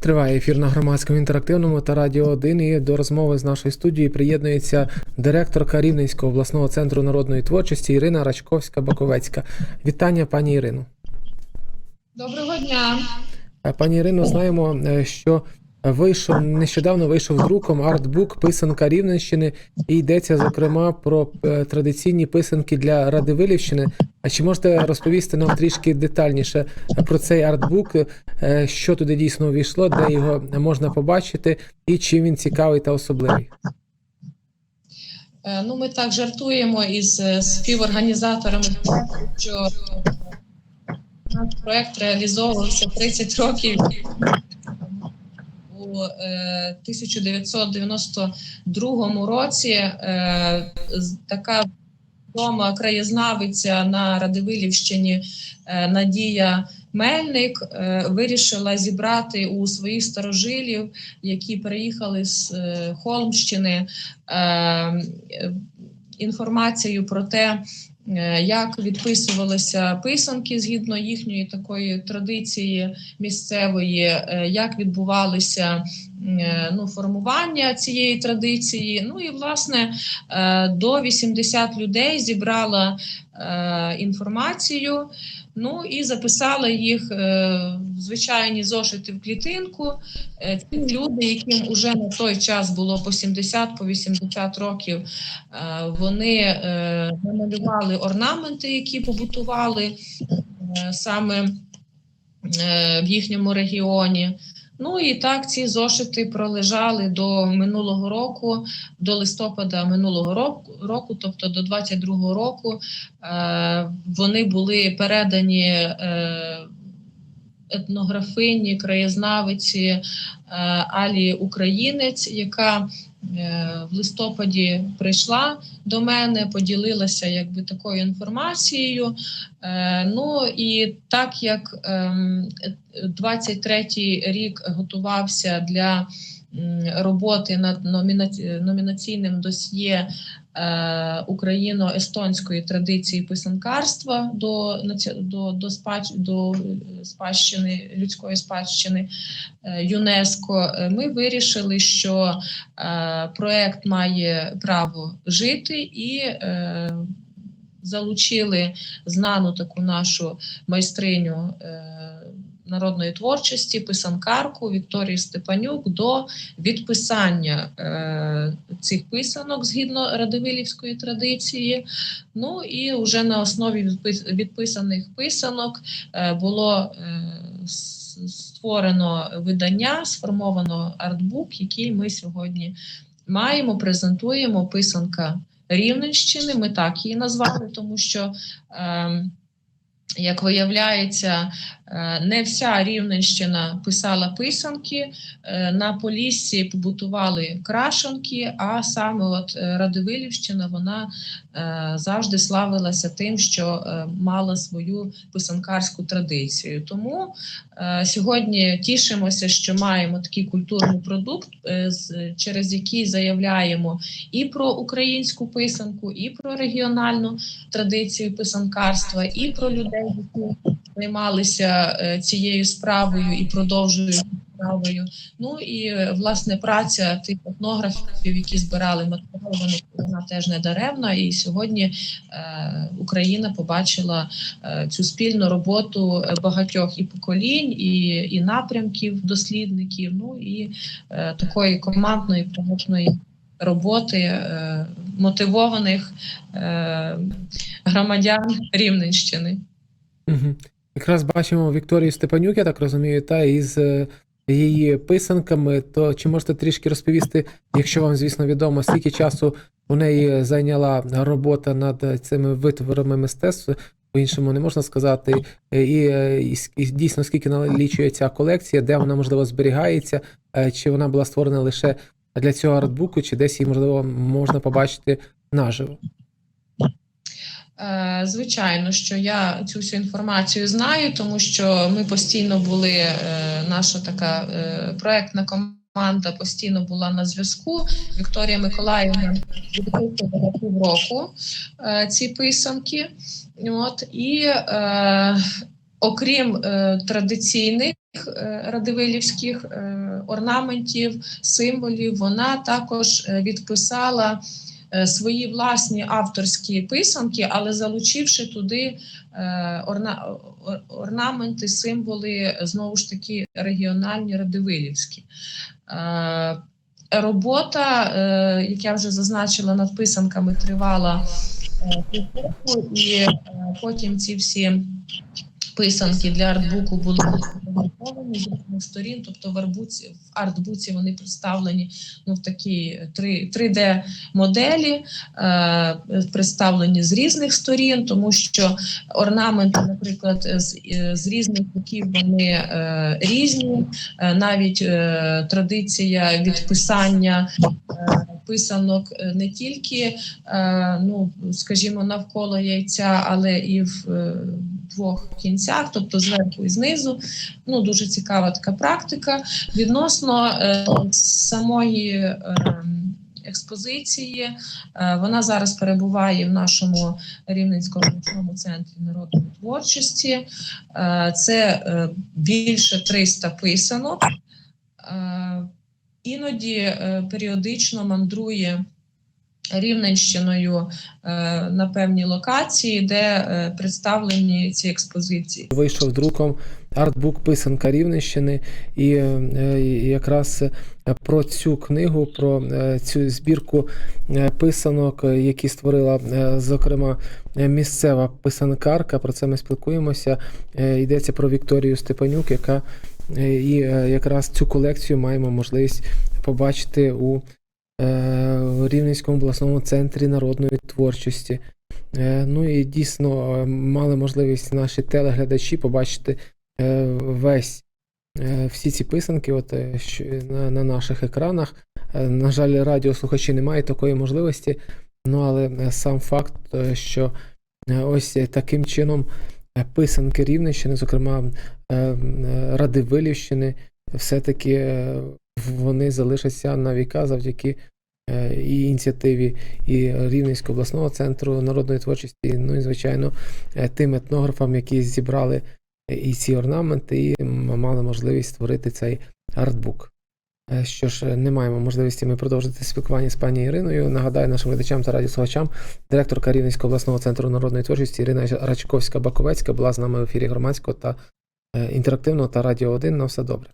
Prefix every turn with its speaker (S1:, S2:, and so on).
S1: Триває ефір на громадському інтерактивному та радіо 1 і до розмови з нашої студії приєднується директорка Рівненського обласного центру народної творчості Ірина Рачковська-Баковецька. Вітання, пані Ірино.
S2: Доброго дня.
S1: Пані Ірино, знаємо, е, що вийшов нещодавно вийшов друком артбук Писанка Рівненщини і йдеться зокрема про е, традиційні писанки для Радивилівщини. А чи можете розповісти нам трішки детальніше про цей артбук, е, що туди дійсно увійшло, де його можна побачити, і чим він цікавий та особливий?
S2: Е, Ну, ми так жартуємо із співорганізаторами, що наш проект реалізовувався 30 років 1992 році. Е, Така відома краєзнавиця на Радивилівщині е, Надія Мельник е, вирішила зібрати у своїх старожилів, які переїхали з Холмщини, інформацію про те, як відписувалися писанки згідно їхньої такої традиції місцевої, е, як відбувалися е, ну, формування цієї традиції. Ну і власне е, до 80 людей зібрала е, інформацію. Ну і записала їх е, в звичайні зошити в клітинку. Е, Ті люди, яким уже на той час було по 70 по 80 років, е, вони е, намалювали орнаменти, які побутували е, саме е, в їхньому регіоні. Ну і так ці зошити пролежали до минулого року, до листопада минулого року, тобто до 22-го року. Е, Вони були передані е, етнографині, краєзнавиці е, Алі Українець, яка в листопаді прийшла до мене, поділилася якби такою інформацією. Е, Ну і так як ем, 23-й рік готувався для роботи над номінаційним досьє е, україно-естонської традиції писанкарства до, до, до, спадщ, до е, спадщини людської спадщини е, ЮНЕСКО, ми вирішили, що проект має право жити і залучили знану таку нашу майстриню народної творчості, писанкарку Вікторію Степанюк до відписання е, цих писанок згідно радивилівської традиції. Ну і вже на основі відписаних писанок е, було е, створено видання, сформовано артбук, який ми сьогодні маємо, презентуємо писанка Рівненщини. Ми так її назвали, тому що. ем, як виявляється, е, не вся Рівненщина писала писанки. е, На Поліссі побутували крашенки, а саме от е, Радивилівщина вона е, завжди славилася тим, що е, мала свою писанкарську традицію. Тому е, сьогодні тішимося, що маємо такий культурний продукт, е, через який заявляємо і про українську писанку, і про регіональну традицію писанкарства, і про людей, які займалися е, цією справою і продовжують справою. Ну і е, власне праця тих етнографів, які збирали матеріали, вони вона теж не даремна. І сьогодні е, Україна побачила цю спільну роботу багатьох і поколінь, і, і напрямків дослідників. Ну і такої командної промотної роботи е, мотивованих е, громадян Рівненщини.
S1: Угу. Якраз бачимо Вікторію Степанюк, я так розумію, та із е, її писанками. То чи можете трішки розповісти, якщо вам, звісно, відомо, скільки часу у неї зайняла робота над цими витворами мистецтва? По-іншому не можна сказати, Е, і, е, і, і дійсно скільки налічує ця колекція, де вона можливо зберігається, чи вона була створена лише для цього артбуку, чи десь її можливо можна побачити наживо.
S2: Е, Звичайно, що я цю всю інформацію знаю, тому що ми постійно були, е, наша така е, проектна команда постійно була на зв'язку. Вікторія Миколаївна півроку ці писанки. От, і е, окрім е, традиційних е, радивилівських е, орнаментів, символів, вона також відписала свої власні авторські писанки, але залучивши туди е, орна, орнаменти, символи е, знову ж таки регіональні радивилівські. Е, Робота, е, як я вже зазначила, над писанками тривала е, півроку, і е, потім ці всі писанки для артбуку були опубліковані з різних сторін. Тобто в арбуці в артбуці вони представлені ну в такі 3, 3D моделі, е, представлені з різних сторін, тому що орнаменти, наприклад, з, з різних боків вони е, різні. Е, навіть е, традиція відписання е, писанок не тільки, е, ну скажімо, навколо яйця, але і в е, двох кінцях, тобто зверху і знизу. Ну дуже цікава така практика. Відносно е, самої. Е, Експозиції Е, вона зараз перебуває в нашому Рівненському центрі народної творчості. Е, Це е, більше 300 писанок. Е, Іноді е, періодично мандрує Рівненщиною е, на певні локації, де е, представлені ці експозиції.
S1: Вийшов друком артбук Писанка Рівненщини, і е, якраз про цю книгу, про цю збірку писанок, які створила, зокрема, місцева писанкарка. Про це ми спілкуємося. Йдеться про Вікторію Степанюк, яка і якраз цю колекцію маємо можливість побачити у е, Рівненському обласному центрі народної творчості. Е, Ну і дійсно е, мали можливість наші телеглядачі побачити весь всі ці писанки от, на, на наших екранах. На жаль, радіослухачі не мають такої можливості. Ну але сам факт, що ось таким чином писанки Рівненщини, зокрема е, м, е, Радивилівщини, все-таки вони залишаться на віка завдяки е, і ініціативі і Рівненського обласного центру народної творчості, ну і звичайно е, тим етнографам, які зібрали е, і ці орнаменти, і мали можливість створити цей артбук. Що ж, не маємо можливості ми продовжити спілкування з пані Іриною. Нагадаю нашим глядачам та радіослухачам, директорка Рівненського обласного центру народної творчості Ірина Рачковська-Баковецька була з нами в ефірі громадського та інтерактивного та радіо 1. На все добре.